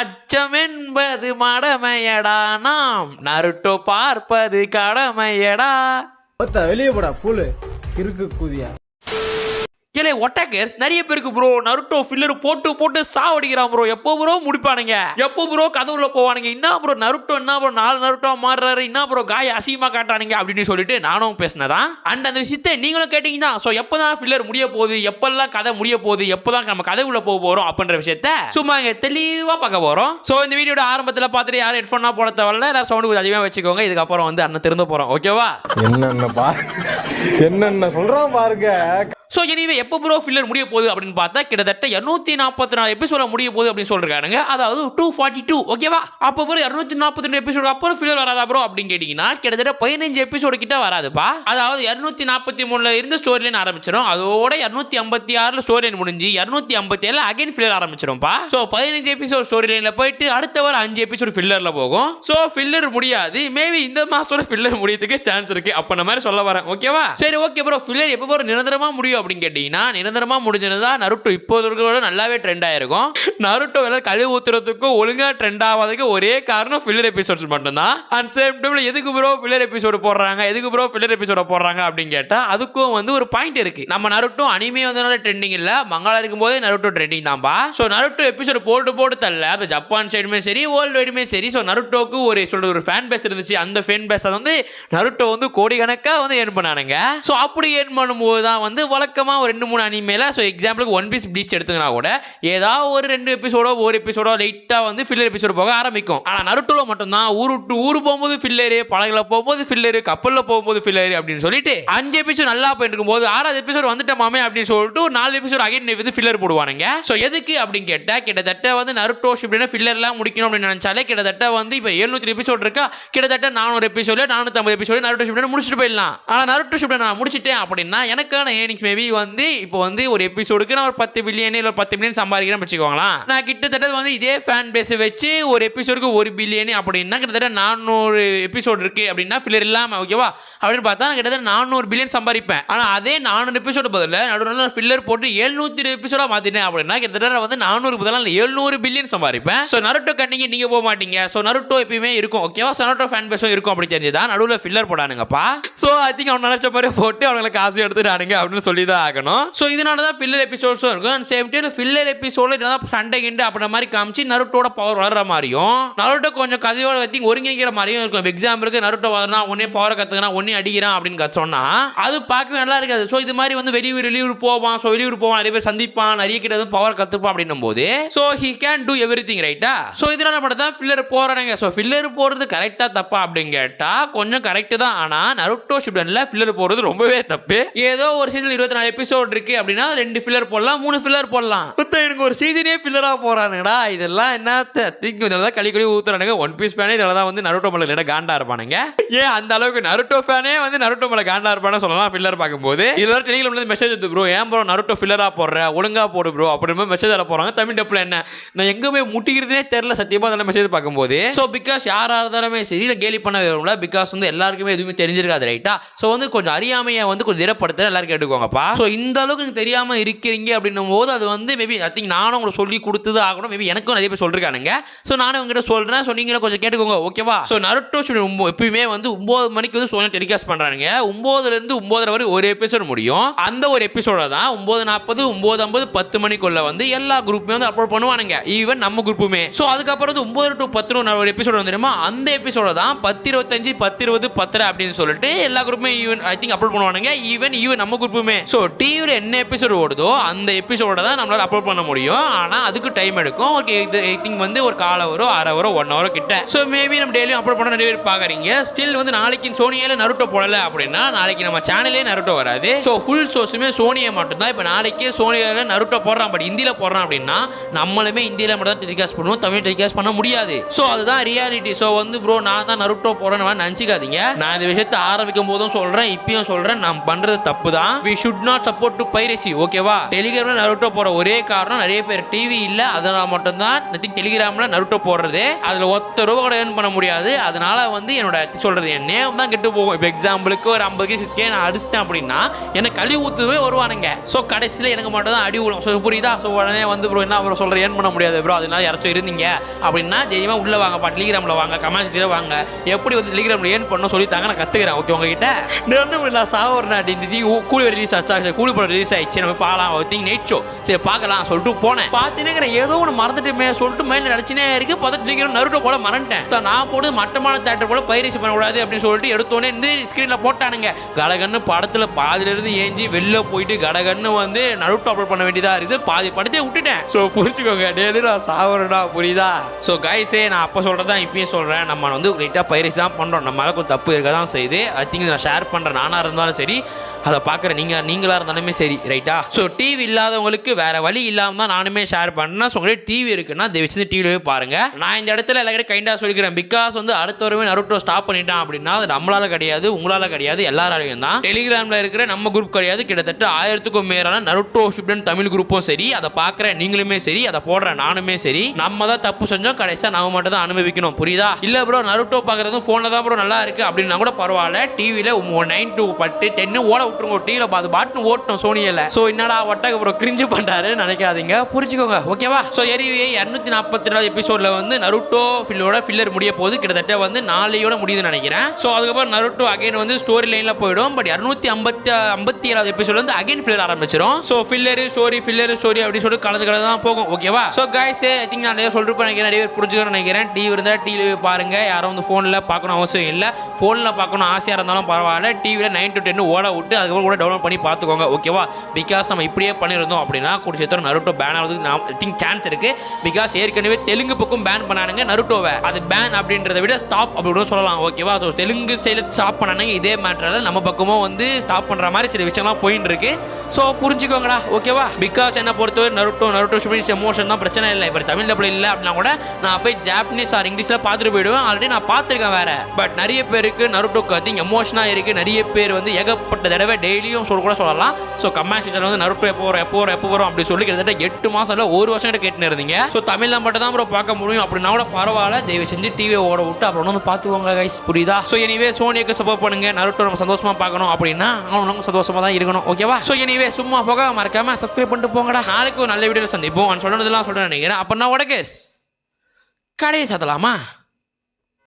அச்சமென்பது மடமையடா நாம். நருட்டோ பார்ப்பது கடமையடா. வெளியே போடா பூலு. இருக்கு கூதியா. இல்லை ஒட்டாக்கர்ஸ் நிறைய பேருக்கு ப்ரோ நருட்டோ ஃபில்லர் போட்டு போட்டு சாவடிக்கிறான் ப்ரோ எப்போ ப்ரோ முடிப்பானுங்க. எப்போ ப்ரோ கதவுல போவானுங்க. என்ன ப்ரோ நருட்டோ என்ன ப்ரோ நாலு நருட்டோ மாறுறாரு. என்ன ப்ரோ காய அசிங்கமா காட்டானுங்க அப்படின்னு சொல்லிட்டு நானும் பேசினதான். அண்ட் அந்த விஷயத்தை நீங்களும் கேட்டீங்க தான் ஸோ எப்போ தான் ஃபில்லர் முடிய போகுது எப்பெல்லாம் கதை முடிய போகுது எப்போ தான் நம்ம கதைக்குள்ள போக போகிறோம் அப்படின்ற விஷயத்த சும்மா இங்கே தெளிவாக பார்க்க போகிறோம் ஸோ இந்த வீடியோட ஆரம்பத்தில் பார்த்துட்டு யாரும் ஹெட்ஃபோனாக போட தேவையில்ல. எல்லாரும் சவுண்டு கொஞ்சம் அதிகமாக வச்சுக்கோங்க. இதுக்கப்புறம் வந்து அண்ணன் திறந்து போகிறோம் ஓகேவா என்னென்ன பா என்னென்ன சொல்றான் பாருங்க. ஸோ எனிவே எப்போ ப்ரோ ஃபில்லர் முடிய போகுது அப்படின்னு பார்த்தா கிட்டத்தட்ட இரநூத்தி நாற்பத்தி நாலு எபிசோட முடிய போகுது அப்படின்னு சொல்றாங்க அதாவது டூ ஃபார்ட்டி டூ ஓகேவா அப்போ ப்ரோ இரநூத்தி நாற்பத்தி ரெண்டு எபிசோடு அப்புறம் ஃபில்லர் வராதா ப்ரோ அப்படின்னு கேட்டிங்கன்னா கிட்டத்தட்ட பதினஞ்சு எபிசோடு கிட்ட வராதுப்பா. அதாவது இரநூத்தி நாற்பத்தி மூணுல இருந்து ஸ்டோரி லைன் ஆரம்பிச்சிடும் அதோட இரநூத்தி ஐம்பத்தி ஆறுல ஸ்டோரி லைன் முடிஞ்சு இரநூத்தி ஐம்பத்தி ஏழு அகைன் ஃபில்லர் ஆரம்பிச்சிடும்ப்பா ஸோ பதினஞ்சு எபிசோட் ஸ்டோரி லைனில் போயிட்டு அடுத்த வாரம் அஞ்சு எபிசோடு ஃபில்லரில் போகும். ஸோ ஃபில்லர் முடியாது. மேபி இந்த மாதத்தோட ஃபில்லர் முடியறதுக்கு சான்ஸ் இருக்குது அப்போ நம்ம மாதிரி சொல்ல வரேன். ஓகேவா சரி ஓகே ப்ரோ ஃபில்லர் எப்போ ப்ரோ நிரந்தரமாக முடியும். அப்படின்னு கேட்டிங்கன்னா நிரந்தரமா முடிஞ்சதுதான் நருட்டோ இப்போ இருக்கிறோட நல்லாவே ட்ரெண்ட் ஆயிருக்கும். நருட்டோ வேலை கழிவு ஊத்துறதுக்கும் ஒழுங்கா ட்ரெண்ட் ஆகாததுக்கு ஒரே காரணம் ஃபில்லர் எபிசோட்ஸ் மட்டும்தான். அண்ட் சேம் டைம்ல எதுக்கு ப்ரோ ஃபில்லர் எபிசோடு போடுறாங்க? எதுக்கு ப்ரோ ஃபில்லர் எபிசோட போடுறாங்க அப்படின்னு கேட்டா அதுக்கும் வந்து ஒரு பாயிண்ட் இருக்கு. நம்ம நருட்டோ அனிமே வந்தனால ட்ரெண்டிங் இல்ல. மங்களா இருக்கும்போதே நருட்டோ ட்ரெண்டிங் தான்பா. ஸோ நருட்டோ எபிசோடு போட்டு போட்டு தரல. அந்த ஜப்பான் சைடுமே சரி வேர்ல்டு வைடுமே சரி. ஸோ நருட்டோக்கு ஒரு சொல்ற ஒரு ஃபேன் பேஸ் இருந்துச்சு. அந்த ஃபேன் பேஸ் வந்து நருட்டோ வந்து கோடிக்கணக்காக வந்து ஏர்ன் பண்ணானுங்க. ஸோ அப்படி ஏர்ன் பண்ணும்போது தான் வந்து வழக்கமாக ஒரு ரெண்டு மூணு அனிமேல ஸோ எக்ஸாம்பிளுக்கு ஒன் பீஸ் ப்ளீச் எடுத்துக்கினா கூட ஏதாவது ஒரு ரெண்டு எபிசோடோ ஒரு எபிசோடோ லைட்டாக வந்து ஃபில்லர் எபிசோடு போக ஆரம்பிக்கும். ஆனால் நருட்டோவில் மட்டும்தான் ஊர் விட்டு ஊர் போகும்போது ஃபில்லரு பழகில் போகும்போது ஃபில்லரு கப்பலில் போகும்போது ஃபில்லரு அப்படின்னு சொல்லிட்டு அஞ்சு எபிசோட் நல்லா போயிட்டு இருக்கும்போது ஆறாவது எபிசோட் வந்துட்டோமாமே அப்படின்னு சொல்லிட்டு நாலு எபிசோட் அகைன் வந்து ஃபில்லர் போடுவானுங்க. ஸோ எதுக்கு அப்படின்னு கேட்டால் கிட்டத்தட்ட வந்து நருட்டோ ஷிப்டினா ஃபில்லர்லாம் முடிக்கணும் அப்படின்னு நினச்சாலே கிட்டத்தட்ட வந்து இப்போ எழுநூத்தி எபிசோட் இருக்கா கிட்டத்தட்ட நானூறு எபிசோடு நானூற்றம்பது எபிசோடு நருட்டோ ஷிப்டினா முடிச்சுட்டு போயிடலாம். ஆனால் நருட்டோ ஷிப்டினா நான் முடிச்சிட்டேன் அப்படின்னா எனக்கான ஏர்னிங்ஸ் மேபி வந்து இப்போ வந்து ஒரு எபிசோடுக்கு நான் ஒரு பத்து பில்லியன் இல்லை ஒரு பத்து பில்லியன் சம்பாதிக்கிறேன்னு வச்சுக்கோங்களேன். நான் கிட்டத்தட்ட வந்து இதே ஃபேன் பேஸை வச்சு ஒரு எபிசோடுக்கு ஒரு பில்லியன் அப்படின்னா கிட்டத்தட்ட நானூறு எபிசோடு இருக்கு அப்படின்னா ஃபில்லர் இல்லாமல் ஓகேவா அப்படின்னு பார்த்தா நான் கிட்டத்தட்ட நானூறு பில்லியன் சம்பாதிப்பேன். ஆனால் அதே நானூறு எபிசோடு பதில் நடுவில் ஃபில்லர் போட்டு எழுநூத்தி எபிசோடாக மாற்றிட்டேன் அப்படின்னா கிட்டத்தட்ட வந்து நானூறு பதிலாக எழுநூறு பில்லியன் சம்பாதிப்பேன். ஸோ நருட்டோ கண்ணிங்க நீங்கள் போக மாட்டீங்க. ஸோ நருட்டோ எப்பயுமே இருக்கும் ஓகேவா ஸோ நருட்டோ ஃபேன் பேஸும் இருக்கும் அப்படி தெரிஞ்சுதான் நடுவில் ஃபில்லர் போடானுங்கப்பா. ஸோ ஐ திங்க் அவன் நினச்ச மாதிரி போட்டு அவங்களுக்கு காசு எடுத்துட்டானுங்க அப்படின்னு சொல்லி தான் ஆகணும் ஸோ இதனால தான் ஃபில்லர் எபிசோட்ஸும் இருக்கும். அண்ட் சேம் டைம் ஃபில்லர் எபிசோட இதெல்லாம் சண்டை கிண்டு அப்படின்ற மாதிரி காமிச்சு நருட்டோட பவர் வளர்ற மாதிரியும் நருட்டோ கொஞ்சம் கதையோட வச்சு ஒருங்கிணைக்கிற மாதிரியும் இருக்கும். எக்ஸாம்பிளுக்கு நருட்டோ வரனா உடனே பவரை கற்றுக்கணும் ஒன்னே அடிக்கிறான் அப்படின்னு சொன்னால் சொன்னா அது பார்க்கவே நல்லா இருக்காது. ஸோ இது மாதிரி வந்து வெளியூர் வெளியூர் போவான். ஸோ வெளியூர் போவான் நிறைய பேர் சந்திப்பான். நிறைய கிட்ட பவர் கற்றுப்பான் அப்படின்னும் போது so he can do everything ரைட்டா ஸோ இதனால மட்டும் தான் ஃபில்லர் போறானுங்க. ஸோ ஃபில்லர் போடுறது கரெக்டாக தப்பா அப்படின்னு கேட்டால் கொஞ்சம் கரெக்டு தான். ஆனால் நருட்டோ ஷிப்டனில் ஃபில்லர் போறது ரொம்பவே தப்பு. ஏதோ ஒரு சீசன் இருபத்தி நாலு எபிசோட் இருக்கு அப்படின்னா ரெண்டு ஃபில்லர் போடலாம் மூணு ஃபில்லர் போடலாம். மொத்தம் எனக்கு ஒரு சீசனே ஃபில்லராக போகிறானுங்கடா இதெல்லாம் என்ன திங்க் இதெல்லாம் களி கழி ஊற்றுறானுங்க ஒன் பீஸ் ஃபேனே இதெல்லாம் தான் வந்து நருட்டோ மலை லேட்டாக காண்டா இருப்பானுங்க. ஏன் அந்த அளவுக்கு நருட்டோ ஃபேனே வந்து நருட்டோ மலை காண்டா இருப்பானு சொல்லலாம் ஃபில்லர் பார்க்கும்போது. இதெல்லாம் டெலிகிராம்ல மெசேஜ் எடுத்து ப்ரோ ஏன் ப்ரோ நருட்டோ ஃபில்லராக போடுற? ஒழுங்காக போடு ப்ரோ அப்படின்னு மெசேஜ் அதில் போகிறாங்க தமிழ் டப்பில் என்ன? நான் எங்கே போய் முட்டிக்கிறதே தெரில சத்தியமாக அதெல்லாம் மெசேஜ் பார்க்கும்போது. ஸோ பிகாஸ் யாராக இருந்தாலுமே சரி இல்லை கேலி பண்ண வரும்ல பிகாஸ் வந்து எல்லாருக்குமே எதுவுமே தெரிஞ்சிருக்காது ரைட்டா ஸோ வந்து கொஞ்சம் அறியாமையை வந்து கொஞ்சம் திடப்படுத்த எல்லாரும் கேட்டுக்கோங்கப்பா. ஸோ இந்த அளவுக்கு எனக்கு தெரியாமல் இருக்கிறீங்க அப்படின்னும் போது அது வந்து மேபி ஐ திங்க் நானும் உங்களுக்கு சொல்லி கொடுத்தது ஆகணும். மேபி எனக்கும் நிறைய பேர் சொல்லிருக்கானுங்க. ஸோ நானும் உங்ககிட்ட சொல்கிறேன் ஸோ நீங்களும் கொஞ்சம் கேட்டுக்கோங்க ஓகேவா ஸோ நருட்டோ ஸ்டுடியோ எப்பயுமே வந்து ஒம்பது மணிக்கு வந்து சோனியா டெலிகாஸ்ட் பண்ணுறாங்க ஒம்போதுலேருந்து ஒம்போதரை வரை ஒரு எபிசோட் முடியும். அந்த ஒரு எபிசோட தான் ஒம்பது நாற்பது ஒம்பது ஐம்பது பத்து மணிக்குள்ள வந்து எல்லா குரூப்புமே வந்து அப்லோட் பண்ணுவானுங்க. ஈவன் நம்ம குரூப்புமே ஸோ அதுக்கப்புறம் வந்து ஒம்பது டு பத்து ஒரு எபிசோட் வந்து தெரியுமா? அந்த எபிசோட தான் பத்து இருபத்தஞ்சு பத்து இருபது பத்தரை அப்படின்னு சொல்லிட்டு எல்லா குரூப்புமே ஈவன் ஐ திங்க் அப்லோட் பண்ணுவானுங்க. ஈவன் ஈவன் நம்ம குரூப்புமே ஸோ டிவியில் என்ன எபிசோடு ஓடுதோ அந்த எபிசோடை தான் நம்மளால் அப்லோட் பண்ண முடியும். ஆனால் அதுக்கு டைம் எடுக்கும். ஓகே இது ஐ திங்க் வந்து ஒரு கால் ஹவரோ அரை ஹவரோ ஒன் ஹவரோ கிட்ட. ஸோ மேபி நம்ம டெய்லியும் அப்லோட் பண்ண நிறைய பேர் பார்க்குறீங்க. ஸ்டில் வந்து நாளைக்கு சோனியில் நருட்டோ போடல அப்படின்னா நாளைக்கு நம்ம சேனலே நருட்டோ வராது. ஸோ ஃபுல் சோர்ஸுமே சோனியை மட்டும்தான். இப்போ நாளைக்கே சோனியில் நருட்டோ போடுறான் பட் ஹிந்தியில் போடுறான் அப்படின்னா நம்மளுமே ஹிந்தியில் மட்டும் தான் டெலிகாஸ்ட் பண்ணுவோம். தமிழ் டெலிகாஸ்ட் பண்ண முடியாது. ஸோ அதுதான் ரியாலிட்டி ஸோ வந்து ப்ரோ நான் தான் நருட்டோ போடுறேன்னு நினச்சிக்காதீங்க. நான் இந்த விஷயத்தை ஆரம்பிக்கும் போதும் சொல்கிறேன் இப்பயும் சொல்கிறேன் நான் பண்ணுறது தப்பு தான் we should should not support to piracy ஓகேவா டெலிகிராம்ல நருட்டோ போற ஒரே காரணம் நிறைய பேர் டிவி இல்ல அதனால மட்டும்தான் நத்திங் டெலிகிராம்ல நருட்டோ போடுறது. அதுல ஒத்த ரூபா கூட ஏர்ன் பண்ண முடியாது. அதனால வந்து என்னோட சொல்றது என் நேம் தான் கெட்டு போகும். இப்போ எக்ஸாம்பிளுக்கு ஒரு ஐம்பது கே நான் அடிச்சிட்டேன் அப்படின்னா எனக்கு கழுவி ஊத்துவே வருவானுங்க. ஸோ கடைசியில் எனக்கு மட்டும் தான் அடி விடும் ஸோ புரியுதா? ஸோ உடனே வந்து ப்ரோ என்ன ப்ரோ சொல்கிற ஏர்ன் பண்ண முடியாது ப்ரோ அதனால யாராச்சும் இருந்தீங்க அப்படின்னா தெரியுமா உள்ள வாங்கப்பா டெலிகிராமில் வாங்க கமெண்ட்ஸில் வாங்க. எப்படி வந்து டெலிகிராம்ல ஏர்ன் பண்ணணும் சொல்லித்தாங்க நான் கற்றுக்கிறேன் ஓகே உங்ககிட்ட? நான் ஒன்றும் இல்லை சாவறேன் அப்படி கூலி ரிலீஸ் ஆச்சு. சரி கூலி படம் ரிலீஸ் ஆயிடுச்சு. நம்ம பார்க்கலாம். திங் நைட் ஷோ சரி பார்க்கலாம் சொல்லிட்டு போனேன். பார்த்துனேங்கிற ஏதோ ஒன்று மறந்துட்டுமே சொல்லிட்டு மைண்ட் நினச்சினே இருக்கு. பார்த்து டெலிகிராம் நருட்டோ போல மறந்துட்டேன். நான் போட்டு மட்டமான தேட்டர் போல பயிற்சி பண்ணக்கூடாது அப்படின்னு சொல்லிட்டு எடுத்தோடனே இருந்து ஸ்க்ரீனில் போட்டானுங்க. கடகன்னு படத்தில் பாதிலிருந்து ஏஞ்சி வெளில போயிட்டு கடகன்னு வந்து நருட்டோ அப்லோட் பண்ண வேண்டியதாக இருக்குது. பாதி படத்தை விட்டுட்டேன். ஸோ புரிஞ்சுக்கோங்க. டெய்லி நான் சாவரடா புரியுதா? ஸோ கைஸே நான் அப்போ சொல்கிறதா இப்பயும் சொல்கிறேன் நம்ம வந்து லைட்டாக பயிற்சி தான் பண்ணுறோம் நம்மளுக்கும் கொஞ்சம் தப்பு இருக்க தான் செய்யுது ஐ திங்க் நான் ஷேர் பண்ணுறேன் நானாக இருந்தாலும் சரி அதை பார்க்குற நீங்கள் நீங்களாக இருந்தாலுமே சரி ரைட்டா? ஸோ டிவி இல்லாதவங்களுக்கு வேற வழி இல்லாமல் தான் நானுமே ஷேர் பண்ணேன். ஸோ உங்களுக்கு டிவி இருக்குன்னா தயவு செஞ்சு டிவிலே பாருங்க. நான் இந்த இடத்துல எல்லாரும் கைண்டாக சொல்லிக்கிறேன். பிகாஸ் வந்து அடுத்த வரவே நருட்டோ ஸ்டாப் பண்ணிட்டான் அப்படின்னா அது நம்மளால கிடையாது உங்களால கிடையாது எல்லாராலையும் தான். டெலிகிராமில் இருக்கிற நம்ம குரூப் கிடையாது. கிட்டத்தட்ட ஆயிரத்துக்கும் மேலான நருட்டோ ஷிப்டன் தமிழ் குரூப்பும் சரி. அதை பார்க்குற நீங்களுமே சரி. அதை போடுற நானுமே சரி. நம்ம தான் தப்பு செஞ்சோம். கடைசியாக நம்ம மட்டும் தான் அனுபவிக்கணும். புரியுதா? இல்லை ப்ரோ நருட்டோ பார்க்குறது ஃபோனில் தான் ப்ரோ நல்லா இருக்கு. அப்படின்னா கூட பரவாயில்ல. டிவியில் நைன் டூ பட்டு டென்னு ஓட விட்டுருங்க. டிவியில் பார்த்து பாட்டு பாட்டுன்னு ஓட்டணும் சோனியில். ஸோ என்னடா ஒட்டக ப்ரோ கிரிஞ்சு பண்ணுறாரு நினைக்காதீங்க. புரிஞ்சுக்கோங்க ஓகேவா ஸோ எரிவே இரநூத்தி நாற்பத்தி நாலு எபிசோடில் வந்து நருட்டோ ஃபில்லோட ஃபில்லர் முடிய போது கிட்டத்தட்ட வந்து நாளையோட முடியுதுன்னு நினைக்கிறேன். ஸோ அதுக்கப்புறம் நருட்டோ அகைன் வந்து ஸ்டோரி லைனில் போயிடும். பட் இரநூத்தி ஐம்பத்தி ஐம்பத்தி ஏழாவது எபிசோட் வந்து அகைன் ஃபில்லர் ஆரம்பிச்சிடும் so filler story filler story அப்படின்னு சொல்லிட்டு கலந்து கலந்து தான் போகும். ஓகேவா ஸோ கைஸ் ஐ திங்க் நான் நிறைய சொல்லிருப்பேன் நினைக்கிறேன். நிறைய பேர் புரிஞ்சுக்கணும்னு நினைக்கிறேன். டிவி இருந்தால் டிவி பாருங்க. யாரும் வந்து ஃபோனில் பார்க்கணும் அவசியம் இல்லை. ஃபோனில் பார்க்கணும் ஆசையாக இருந்தாலும் பரவாயில்ல. டிவியில் நைன் டு டென் ஓட விட்டு அதுக்கப்புறம் கூட டவுன்லோட் பண்ணி பார்த்து பார்த்துக்கோங்க ஓகேவா? பிகாஸ் நம்ம இப்படியே பண்ணியிருந்தோம் அப்படின்னா கூட சேர்த்து நருட்டோ பேன் ஆகிறதுக்கு நான் திங்க் சான்ஸ் இருக்கு. பிகாஸ் ஏற்கனவே தெலுங்கு பக்கம் பேன் பண்ணானுங்க நருட்டோவை. அது பேன் அப்படின்றத விட ஸ்டாப் அப்படின்னு சொல்லலாம் ஓகேவா? ஸோ தெலுங்கு சைடில் ஸ்டாப் பண்ணானுங்க இதே மேட்டரில் நம்ம பக்கமும் வந்து ஸ்டாப் பண்ணுற மாதிரி சில விஷயம்லாம் போயின்னு இருக்கு ஸோ புரிஞ்சுக்கோங்கடா ஓகேவா? பிகாஸ் என்ன பொறுத்தவரை நருட்டோ நருட்டோ ஷுமிஸ் எமோஷன் தான் பிரச்சனை இல்லை. இப்போ தமிழ் டபுள் இல்லை அப்படின்னா கூட நான் போய் ஜாப்பனீஸ் ஆர் இங்கிலீஷில் பார்த்துட்டு போயிடுவேன். ஆல்ரெடி நான் பார்த்துருக்கேன் வேற. பட் நிறைய பேருக்கு நருட்டோ கத்திங் எமோஷனாக இருக்கு. நிறைய பேர் வந்து ஏகப்பட்ட தடவை டெய்லியும் சொல்ல கூட சொல்லலாம். ஸோ கமாண்ட் சீசன் வந்து நருட்டோ எப்போ வரும் எப்போ வரும் எப்போ வரும்? அப்படி சொல்லி கிட்டத்தட்ட எட்டு மாதம் இல்லை ஒரு வருஷம் கிட்ட கேட்டுன்னு இருந்தீங்க. ஸோ தமிழில் மட்டும் தான் ப்ரோ பார்க்க முடியும். அப்படின்னா கூட பரவாயில்ல. தயவு செஞ்சு டிவியை ஓட விட்டு அப்புறம் வந்து பார்த்துக்கோங்க கைஸ் புரியுதா? ஸோ எனிவே சோனியாக்கு சப்போர்ட் பண்ணுங்க. நருட்டோ நம்ம சந்தோஷமா பார்க்கணும். அப்படின்னா அவனும் சந்தோஷமா தான் இருக்கணும். ஓகேவா ஸோ எனிவே சும்மா போக மறக்காம சப்ஸ்கிரைப் பண்ணிட்டு போங்கடா. நாளைக்கு ஒரு நல்ல வீடியோவில் சந்திப்போம். நான் சொன்னதெல்லாம் சொல்றேன் நினைக்கிறேன். அப்படின்னா நான் உடகேஸ் கடையை சாத்தலாமா?